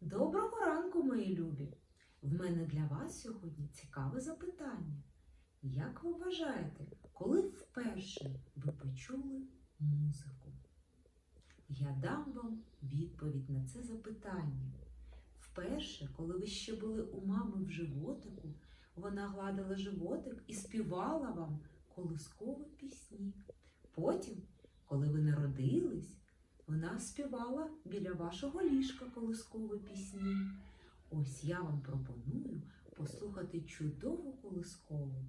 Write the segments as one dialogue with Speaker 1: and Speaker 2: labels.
Speaker 1: Доброго ранку, мої любі! В мене для вас сьогодні цікаве запитання. Як ви вважаєте, коли вперше ви почули музику? Я дам вам відповідь на це запитання. Вперше, коли ви ще були у мами в животику, вона гладила животик і співала вам колискові пісні. Потім, коли ви народились, вона співала біля вашого ліжка колискові пісні. Ось я вам пропоную послухати чудову колискову.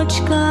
Speaker 2: Колисочка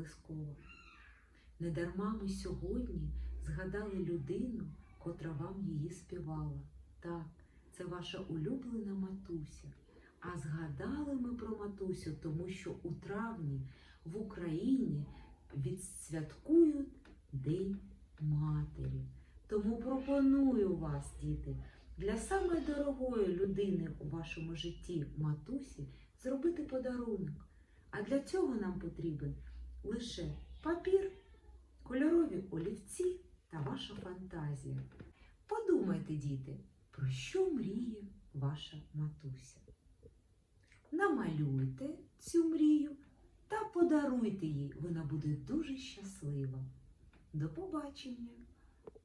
Speaker 1: колискова. Недарма ми сьогодні згадали людину, котра вам її співала. Так, це ваша улюблена матуся. А згадали ми про матусю, тому що у травні в Україні відсвяткують День Матері. Тому пропоную вас, діти, для самої дорогої людини у вашому житті матусі зробити подарунок. А для цього нам потрібен лише папір, кольорові олівці та ваша фантазія. Подумайте, діти, про що мріє ваша матуся. Намалюйте цю мрію та подаруйте їй, вона буде дуже щаслива. До побачення!